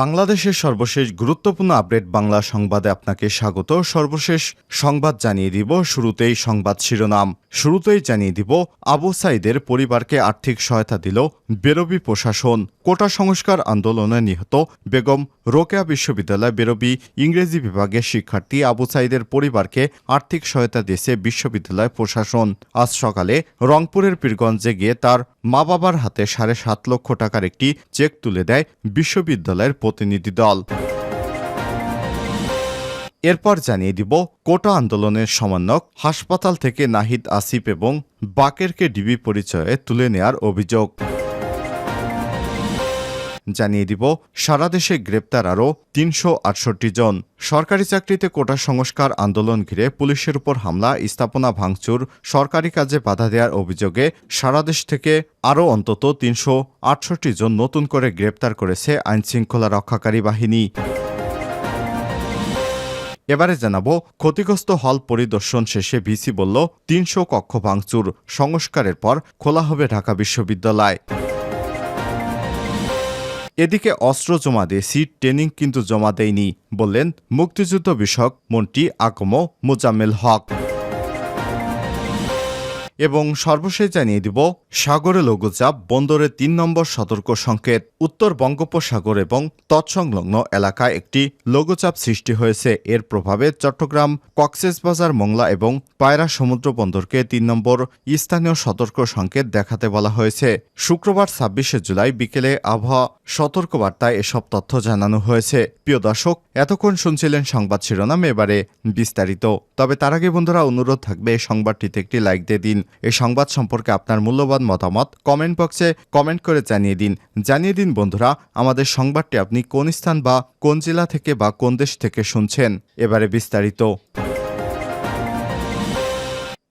বাংলাদেশের সর্বশেষ গুরুত্বপূর্ণ আপডেট বাংলা সংবাদে আপনাকে স্বাগত। সর্বশেষ সংবাদ জানিয়ে দিব শুরুতেই সংবাদ শিরোনাম। শুরুতেই জানিয়ে দিব, আবু সাইদের পরিবারকে আর্থিক সহায়তা দিল বেরবি প্রশাসন। কোটা সংস্কার আন্দোলনে নিহত বেগম রোকেয়া বিশ্ববিদ্যালয় বেরবি ইংরেজি বিভাগের শিক্ষার্থী আবু সাইদের পরিবারকে আর্থিক সহায়তা দিয়েছে বিশ্ববিদ্যালয় প্রশাসন। আজ সকালে রংপুরের পীরগঞ্জে গিয়ে তার মা বাবার হাতে সাড়ে সাত লক্ষ টাকার একটি চেক তুলে দেয় বিশ্ববিদ্যালয়ের প্রতিনিধি দল। এরপর জানিয়ে দিব, কোটা আন্দোলনের সমন্বয়ক হাসপাতাল থেকে নাহিদ আসিফ এবং বাকেরকে ডিবি পরিচয়ে তুলে নেয়ার অভিযোগ। জানিয়ে দিব, সারা দেশে গ্রেপ্তার আরও তিনশো আটষট্টি জন। সরকারি চাকরিতে কোটা সংস্কার আন্দোলন ঘিরে পুলিশের উপর হামলা, স্থাপনা ভাঙচুর, সরকারি কাজে বাধা দেওয়ার অভিযোগে সারা দেশ থেকে আরও অন্তত তিনশো আটষট্টি জন নতুন করে গ্রেপ্তার করেছে আইনশৃঙ্খলা রক্ষাকারী বাহিনী। এবারে জানাব, ক্ষতিগ্রস্ত হল পরিদর্শন শেষে ভিসি বলল, তিনশো কক্ষ ভাঙচুর, সংস্কারের পর খোলা হবে ঢাকা বিশ্ববিদ্যালয়। এদিকে অস্ত্র জমা দিয়ে সিট ট্রেনিং কিন্তু জমা দেয়নি বললেন মুক্তিযুদ্ধ বিষয়ক মন্ত্রী আকম মোজাম্মেল হক। এবং সর্বশেষ জানিয়ে দিব, সাগরে লঘুচাপ, বন্দরে তিন নম্বর সতর্ক সংকেত, উত্তর বঙ্গোপসাগর এবং তৎসংলগ্ন এলাকায় একটি লঘুচাপ সৃষ্টি হয়েছে। এর প্রভাবে চট্টগ্রাম, কক্সেসবাজার, মংলা এবং পায়রা সমুদ্র বন্দরকে তিন নম্বর স্থানীয় সতর্ক সংকেত দেখাতে বলা হয়েছে। শুক্রবার ছাব্বিশে জুলাই বিকেলে আবহাওয়া সতর্কবার্তায় এসব তথ্য জানানো হয়েছে। প্রিয় দর্শক, এতক্ষণ শুনছিলেন সংবাদ শিরোনাম, এবারে বিস্তারিত। তবে তার আগে বন্ধুরা, অনুরোধ থাকবে, সংবাদটিতে একটি লাইক দিয়ে দিন। এই সংবাদ সম্পর্কে আপনার মূল্যবান মতামত কমেন্ট বক্সে কমেন্ট করে জানিয়ে দিন। জানিয়ে দিন, বন্ধুরা, আমাদের সংবাদটি আপনি কোন স্থান বা কোন জেলা থেকে বা কোন দেশ থেকে শুনছেন। এবারে বিস্তারিত।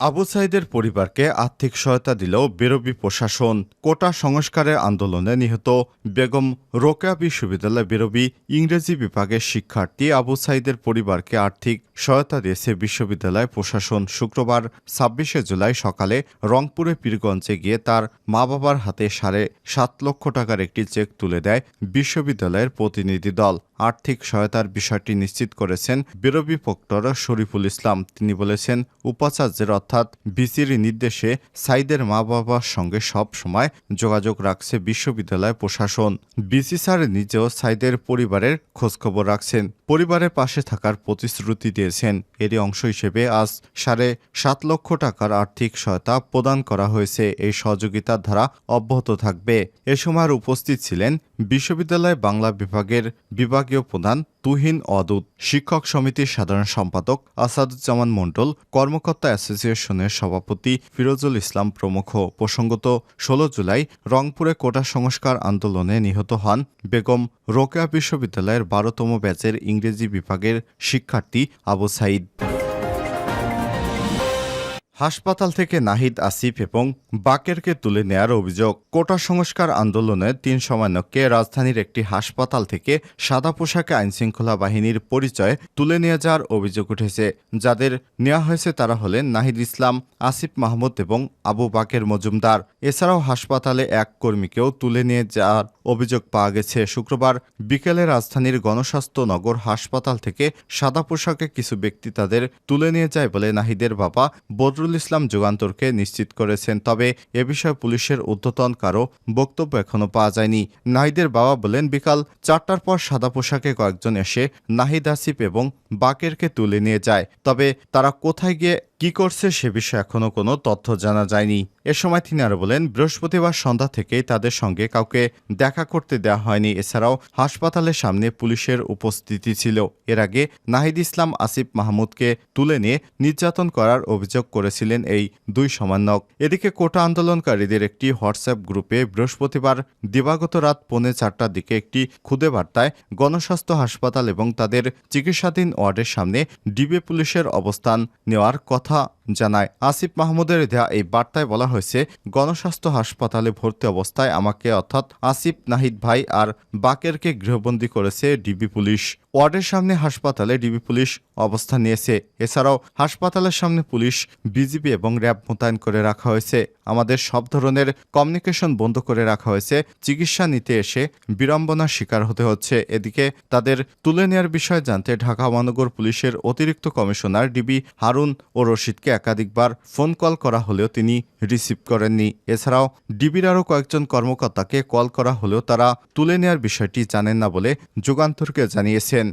আবু সাইদের পরিবারকে আর্থিক সহায়তা দিল বেরবি প্রশাসন কোটা সংস্কারের আন্দোলনে নিহত বেগম রোকেয়া বিশ্ববিদ্যালয় বেরবি ইংরেজি বিভাগের শিক্ষার্থী আবু সাইদের পরিবারকে আর্থিক সহায়তা দিয়েছে বিশ্ববিদ্যালয় প্রশাসন শুক্রবার ছাব্বিশে জুলাই সকালে রংপুরে পীরগঞ্জে গিয়ে তার মা বাবার হাতে সাড়ে সাত লক্ষ টাকার একটি চেক তুলে দেয় বিশ্ববিদ্যালয়ের প্রতিনিধি দল। আর্থিক সহায়তার বিষয়টি নিশ্চিত করেছেন বেরবি প্রক্টর শরীফুল ইসলাম। তিনি বলেছেন, উপাচার্যের অর্থাৎ বিসির নির্দেশে সাইদের মা বাবার সঙ্গে সব সময় যোগাযোগ রাখছে বিশ্ববিদ্যালয় প্রশাসন। বিসি স্যার নিজেও সাইদের পরিবারের খোঁজখবর রাখছেন। পরিবারের পাশে থাকার প্রতিশ্রুতি দিয়েছেন। এরই অংশ হিসেবে আজ সাড়ে সাত লক্ষ টাকার আর্থিক সহায়তা প্রদান করা হয়েছে। এই সহযোগিতার ধারা অব্যাহত থাকবে। এ সময় উপস্থিত ছিলেন বিশ্ববিদ্যালয় বাংলা বিভাগের বিভাগীয় প্রধান তুহিন অদূত শিক্ষক সমিতির সাধারণ সম্পাদক আসাদুজ্জামান মণ্ডল, কর্মকর্তা অ্যাসোসিয়েশনের সভাপতি ফিরোজুল ইসলাম প্রমুখ। প্রসঙ্গত, ষোলো জুলাই রংপুরে কোটা সংস্কার আন্দোলনে নিহত হন বেগম রোকেয়া বিশ্ববিদ্যালয়ের বারোতম ব্যাচের ইংরেজি বিভাগের শিক্ষার্থী আবু সাইদ হাসপাতাল থেকে নাহিদ আসিফ এবং বাকেরকে তুলে নেয়ার অভিযোগ। কোটা সংস্কার আন্দোলনে তিন সমন্বয়ককে রাজধানীর একটি হাসপাতাল থেকে সাদা পোশাকে আইনশৃঙ্খলা বাহিনীর পরিচয় তুলে নিয়ে যাওয়ার অভিযোগ উঠেছে। যাদের নেওয়া হয়েছে তারা হলেন নাহিদ ইসলাম, আসিফ মাহমুদ এবং আবু বাকের মজুমদার। এছাড়াও হাসপাতালে এক কর্মীকেও তুলে নিয়ে যাওয়ার অভিযোগ পাওয়া গেছে। শুক্রবার বিকেলে রাজধানীর গণস্বাস্থ্য নগর হাসপাতাল থেকে সাদা পোশাকে কিছু ব্যক্তি তাদের তুলে নিয়ে যায় বলে নাহিদের বাবা বদরুল ইসলাম যুগান্তরকে নিশ্চিত করেছেন, তবে এ বিষয়ে পুলিশের ঊর্ধ্বতন কারও বক্তব্য এখনও পাওয়া যায়নি। নাহিদের বাবা বলেন, বিকাল চারটার পর সাদা পোশাকে কয়েকজন এসে নাহিদ আসিফ এবং বাকেরকে তুলে নিয়ে যায়। তবে তারা কোথায় গিয়ে কি করছে সে বিষয়ে এখনও কোনো তথ্য জানা যায়নি। এ সময় তিনি আরও বলেন, বৃহস্পতিবার সন্ধ্যা থেকেই তাদের সঙ্গে কাউকে দেখা করতে দেওয়া হয়নি। এছাড়াও হাসপাতালের সামনে পুলিশের উপস্থিতি ছিল। এর আগে নাহিদ ইসলাম আসিফ মাহমুদকে তুলে নিয়ে নির্যাতন করার অভিযোগ করেছিলেন এই দুই সমন্বয়ক। এদিকে কোটা আন্দোলনকারীদের একটি হোয়াটসঅ্যাপ গ্রুপে বৃহস্পতিবার দিবাগত রাত পৌনে চারটার দিকে একটি খুদে বার্তায় গণস্বাস্থ্য হাসপাতাল এবং তাদের চিকিৎসাধীন ওয়ার্ডের সামনে ডিবি পুলিশের অবস্থান নেওয়ার কথা 派 জানায় আসিফ মাহমুদের দেয়া এই বার্তায় বলা হয়েছে, গণস্বাস্থ্য হাসপাতালে ভর্তি অবস্থায় আমাকে অর্থাৎ আসিফ নাহিদ ভাই আর বাকেরকে গৃহবন্দী করেছে ডিবি পুলিশ। ওয়ার্ডের সামনে হাসপাতালে ডিবি পুলিশ অবস্থান নিয়েছে। এছাড়াও হাসপাতালের সামনে পুলিশ, বিজিবি এবং র্যাব মোতায়েন করে রাখা হয়েছে। আমাদের সব ধরনের কমিউনিকেশন বন্ধ করে রাখা হয়েছে। চিকিৎসা নিতে এসে বিড়ম্বনার শিকার হতে হচ্ছে। এদিকে তাদের তুলে নেওয়ার বিষয়ে জানতে ঢাকা মহানগর পুলিশের অতিরিক্ত কমিশনার ডিবি হারুন ও রশিদকে একাধিকবার ফোন কল করা হলেও তিনি রিসিভ করেননি। এছাড়াও ডিবির আরও কয়েকজন কর্মকর্তাকে কল করা হলেও তারা তুলে নেয়ার বিষয়টি জানেন না বলে যুগান্তরকে জানিয়েছেন।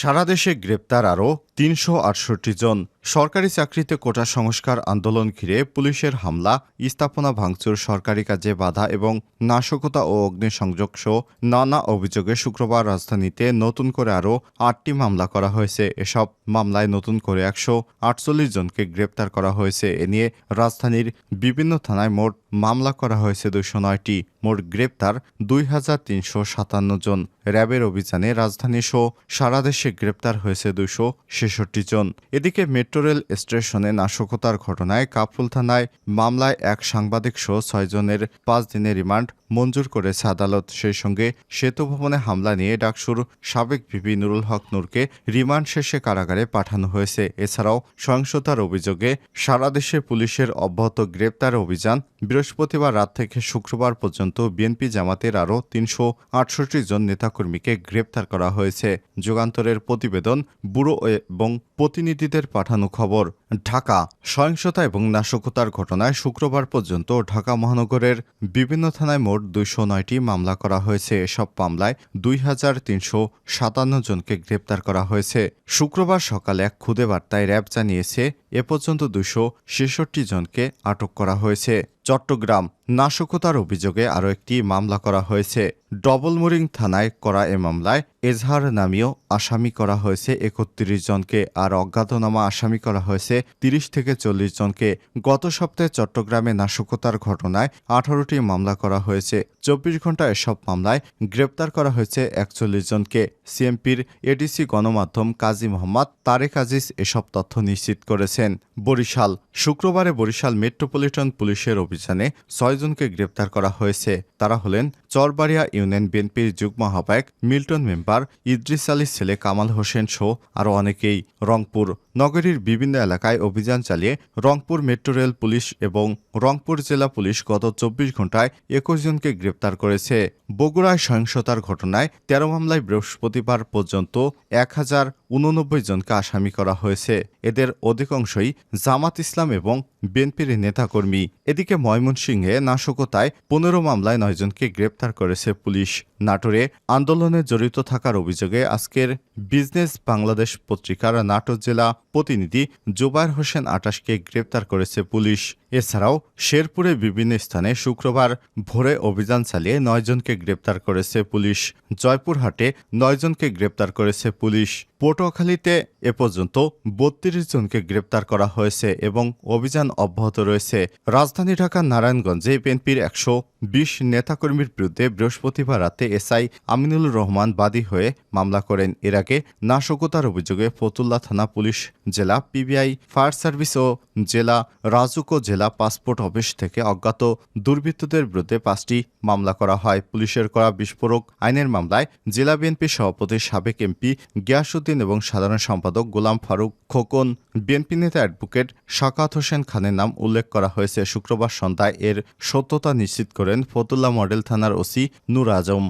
সারা দেশে গ্রেপ্তার আরও তিনশো আটষট্টি জন। সরকারি চাকরিতে কোটা সংস্কার আন্দোলন ঘিরে পুলিশের হামলা, স্থাপনা ভাঙচুর, সরকারি কাজে বাধা এবং নাশকতা ও অগ্নিসংযোগ সহ নানা অভিযোগে শুক্রবার রাজধানীতে নতুন করে আরও আটটি মামলা করা হয়েছে। এসব মামলায় নতুন করে একশো আটচল্লিশ জনকে গ্রেপ্তার করা হয়েছে। এ নিয়ে রাজধানীর বিভিন্ন থানায় মোট মামলা করা হয়েছে দুশো নয়টি। মোট গ্রেপ্তার দুই হাজার তিনশো সাতান্ন জন। র্যাবের অভিযানে রাজধানী সহ সারা দেশে গ্রেপ্তার হয়েছে দুশো ছেষট্টি জন। এদিকে মেট্রো রেল স্টেশনে নাশকতার ঘটনায় কাফরুল থানায় মামলায় এক সাংবাদিক সহ ছয়জনের পাঁচ দিনের রিমান্ড মঞ্জুর করেছে আদালত। সেই সঙ্গে সেতু ভবনে হামলা নিয়ে ডাকসুর সাবেক ভিপি নুরুল হক নূরকে রিমান্ড শেষে কারাগারে পাঠানো হয়েছে। এছাড়াও সহিংসতার অভিযোগে সারা দেশে পুলিশের অব্যাহত গ্রেপ্তার অভিযান বৃহস্পতিবার রাত থেকে শুক্রবার পর্যন্ত বিএনপি জামাতের আরও তিনশো আটষট্টি জন নেতাকর্মীকে গ্রেপ্তার করা হয়েছে। যুগান্তরের প্রতিবেদন ব্যুরো এবং প্রতিনিধিদের পাঠানো খবর। ঢাকা, সহিংসতা এবং নাশকতার ঘটনায় শুক্রবার পর্যন্ত ঢাকা মহানগরের বিভিন্ন থানায় মোট দুইশো নয়টি মামলা করা হয়েছে। এসব মামলায় দুই হাজার তিনশো সাতান্ন জনকে গ্রেপ্তার করা হয়েছে। শুক্রবার সকালে এক খুদে বার্তায় র্যাব জানিয়েছে, এ পর্যন্ত দুশো ছেষট্টি জনকে আটক করা হয়েছে। চট্টগ্রাম নাশকতার অভিযোগে আরও একটি মামলা করা হয়েছে। ডবলমুরিং থানায় করা এ মামলায় এজহার নামীয় আসামি করা হয়েছে। একত্রিশ জনকে আর অজ্ঞাতনামা আসামি করা হয়েছে। তিরিশ থেকে চল্লিশ জনকে গত সপ্তাহে চট্টগ্রামে নাশকতার ঘটনায় আঠারোটি মামলা করা হয়েছে। চব্বিশ ঘণ্টা এসব মামলায় গ্রেপ্তার করা হয়েছে একচল্লিশ জনকে। সিএমপির এডিসি গণমাধ্যম কাজী মোহাম্মদ তারেক আজিজ এসব তথ্য নিশ্চিত করেছেন। বরিশাল, শুক্রবারে বরিশাল মেট্রোপলিটন পুলিশের অভিযানে ছয়জনকে গ্রেপ্তার করা হয়েছে। তারা হলেন চরবাড়িয়া ইউনিয়ন বিএনপির যুগ্ম আহ্বায়ক মিল্টন মেম্বার ইদ্রিস আলীর ছেলে কামাল হোসেন সহ আরও অনেকেই। রংপুর নগরীর বিভিন্ন এলাকায় অভিযান চালিয়ে রংপুর মেট্রো রেল পুলিশ এবং রংপুর জেলা পুলিশ গত চব্বিশ ঘন্টায় একুশ জনকে গ্রেপ্তার করেছে। বগুড়ায় সহিংসতার ঘটনায় তেরো মামলায় বৃহস্পতিবার পর্যন্ত এক হাজার উননব্বই জনকে আসামি করা হয়েছে। এদের অধিকাংশই জামাত ইসলাম এবং বিএনপির নেতাকর্মী। এদিকে ময়মনসিংহে নাশকতায় পনেরো মামলায় নয়জনকে গ্রেপ্তার করেছে পুলিশ। নাটোরে আন্দোলনে জড়িত থাকার অভিযোগে আজকের বিজনেস বাংলাদেশ পত্রিকার নাটোর জেলা প্রতিনিধি জুবায়ের হোসেন আটাশকে গ্রেপ্তার করেছে পুলিশ। এছাড়াও শেরপুরে বিভিন্ন স্থানে শুক্রবার ভোরে অভিযান চালিয়ে নয়জনকে গ্রেপ্তার করেছে পুলিশ। জয়পুরহাটে নয়জনকে গ্রেপ্তার করেছে পুলিশ। পটুয়াখালীতে এ পর্যন্ত বত্রিশ জনকে গ্রেপ্তার করা হয়েছে এবং অভিযান অব্যাহত রয়েছে। রাজধানী ঢাকার নারায়ণগঞ্জে বিএনপির একশো বিশ নেতাকর্মীর বিরুদ্ধে বৃহস্পতিবার রাতে এসআই আমিনুল রহমান বাদী হয়ে মামলা করেন। এর আগে নাশকতার অভিযোগে ফতুল্লা থানা পুলিশ, জেলা, পিবিআই, ফায়ার সার্ভিস ও জেলা, রাজুকো জেলা পাসপোর্ট অফিস থেকে অজ্ঞাত দুর্বৃত্তদের বিরুদ্ধে পাঁচটি মামলা করা হয়। পুলিশের করা বিস্ফোরক আইনের মামলায় জেলা বিএনপি সভাপতি সাবেক এমপি গিয়াসুদ্দিন এবং সাধারণ সম্পাদক গোলাম ফারুক খোকন। বিএনপি নেতা অ্যাডভোকেট শাকাত হোসেন খানের নাম উল্লেখ করা হয়েছে শুক্রবার সন্ধ্যায়। এর সত্যতা নিশ্চিত করেন ফতুল্লা মডেল থানার ওসি নূর আজম।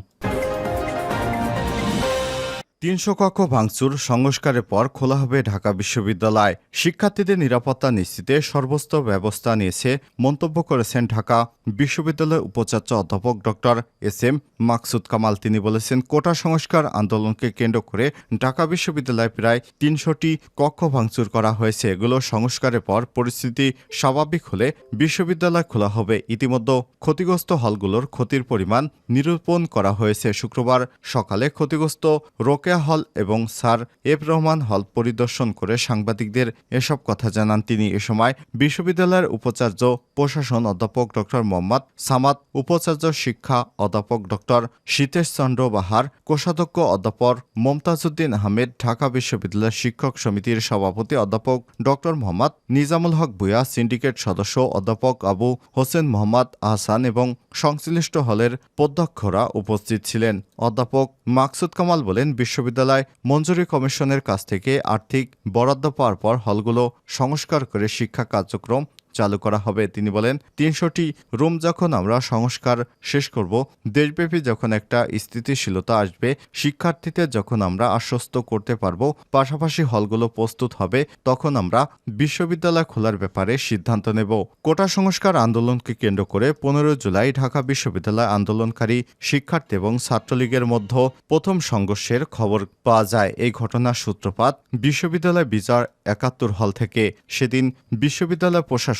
তিনশো কক্ষ ভাঙচুর সংস্কারের পর খোলা হবে ঢাকা বিশ্ববিদ্যালয়। শিক্ষার্থীদের নিরাপত্তা নিশ্চিতে সর্বোচ্চ ব্যবস্থা নিয়েছে মন্তব্য করেছেন ঢাকা বিশ্ববিদ্যালয়ের উপাচার্য অধ্যাপক doctor S M Maksud Kamal. তিনি বলেছেন, কোটা সংস্কার আন্দোলনকে কেন্দ্র করে ঢাকা বিশ্ববিদ্যালয়ে প্রায় তিনশোটি কক্ষ ভাঙচুর করা হয়েছে। এগুলো সংস্কারের পর পরিস্থিতি স্বাভাবিক হলে বিশ্ববিদ্যালয় খোলা হবে। ইতিমধ্যে ক্ষতিগ্রস্ত হলগুলোর ক্ষতির পরিমাণ নিরূপণ করা হয়েছে। শুক্রবার সকালে ক্ষতিগ্রস্ত রোকে রোকেয়া হল এবং স্যার এফ রহমান হল পরিদর্শন করে সাংবাদিকদের এসব কথা জানান তিনি। এ সময় বিশ্ববিদ্যালয়ের উপাচার্য, প্রশাসন অধ্যাপক ডক্টর মোহাম্মদ সামাদ, উপাচার্য শিক্ষা অধ্যাপক ডক্টর সীতেশ চন্দ্র বাহার, কোষাধ্যক্ষ অধ্যাপক মমতাজউদ্দিন আহমেদ, ঢাকা বিশ্ববিদ্যালয় শিক্ষক সমিতির সভাপতি অধ্যাপক ডক্টর মোহাম্মদ নিজামুল হক ভুয়া সিন্ডিকেট সদস্য অধ্যাপক আবু হোসেন মোহাম্মদ আহসান এবং সংশ্লিষ্ট হলের পধ্যক্ষরা উপস্থিত ছিলেন। অধ্যাপক মাকসুদ কামাল বলেন বিশ্ববিদ্যালয় মঞ্জুরি কমিশনের কাছ থেকে আর্থিক বরাদ্দ পাওয়ার পর হলগুলো সংস্কার করে শিক্ষা কার্যক্রম চালু করা হবে। তিনি বলেন, তিনশোটি রুম যখন আমরা সংস্কার শেষ করব, দেশব্যাপী যখন একটা স্থিতিশীলতা আসবে, শিক্ষার্থীদের যখন আমরা আশ্বস্ত করতে পারব, পাশাপাশি হলগুলো প্রস্তুত হবে, তখন আমরা বিশ্ববিদ্যালয় খোলার ব্যাপারে সিদ্ধান্ত নেব। কোটা সংস্কার আন্দোলনকে কেন্দ্র করে পনেরো জুলাই ঢাকা বিশ্ববিদ্যালয় আন্দোলনকারী শিক্ষার্থী এবং ছাত্রলীগের মধ্যে প্রথম সংঘর্ষের খবর পাওয়া যায়। এই ঘটনার সূত্রপাত বিশ্ববিদ্যালয় বিচার একাত্তর হল থেকে। সেদিন বিশ্ববিদ্যালয় প্রশাসন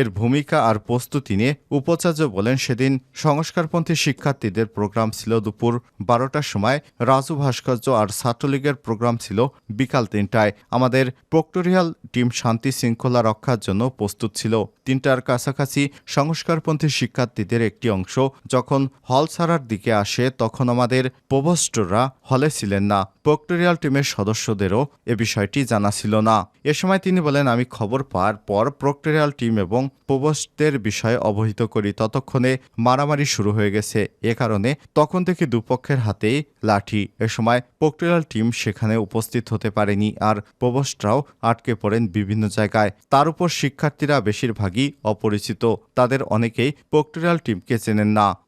এর ভূমিকা আর প্রস্তুতি নিয়ে উপাচার্য বলেন সেদিন সংস্কারপন্থী শিক্ষার্থীদের প্রোগ্রাম ছিল দুপুর বারোটার সময়। রাজু ভাস্কর্য আর ছাত্রলীগের প্রোগ্রাম ছিল বিকাল তিনটায়। আমাদের প্রক্টোরিয়াল টিম শান্তি শৃঙ্খলা রক্ষার জন্য প্রস্তুত ছিল। তিনটার কাছাকাছি সংস্কারপন্থী শিক্ষার্থীদের একটি অংশ যখন হল ছাড়ার দিকে আসে, তখন আমাদের প্রভস্টরা হলে ছিলেন না। প্রক্টোরিয়াল টিমের সদস্যদেরও এ বিষয়টি জানা ছিল না। এ সময় তিনি বলেন, আমি খবর পাওয়ার পর প্রক্টোরিয়াল টিম এবং প্রভোস্টদের বিষয়ে অবহিত করি। ততক্ষণে মারামারি শুরু হয়ে গেছে। এ কারণে তখন থেকে দুপক্ষের হাতেই লাঠি। এ সময় প্রক্টোরিয়াল টিম সেখানে উপস্থিত হতে পারেনি আর প্রভোস্টরাও আটকে পড়েন বিভিন্ন জায়গায়। তার উপর শিক্ষার্থীরা বেশিরভাগই অপরিচিত। তাদের অনেকেই প্রক্টোরিয়াল টিমকে চেনেন না।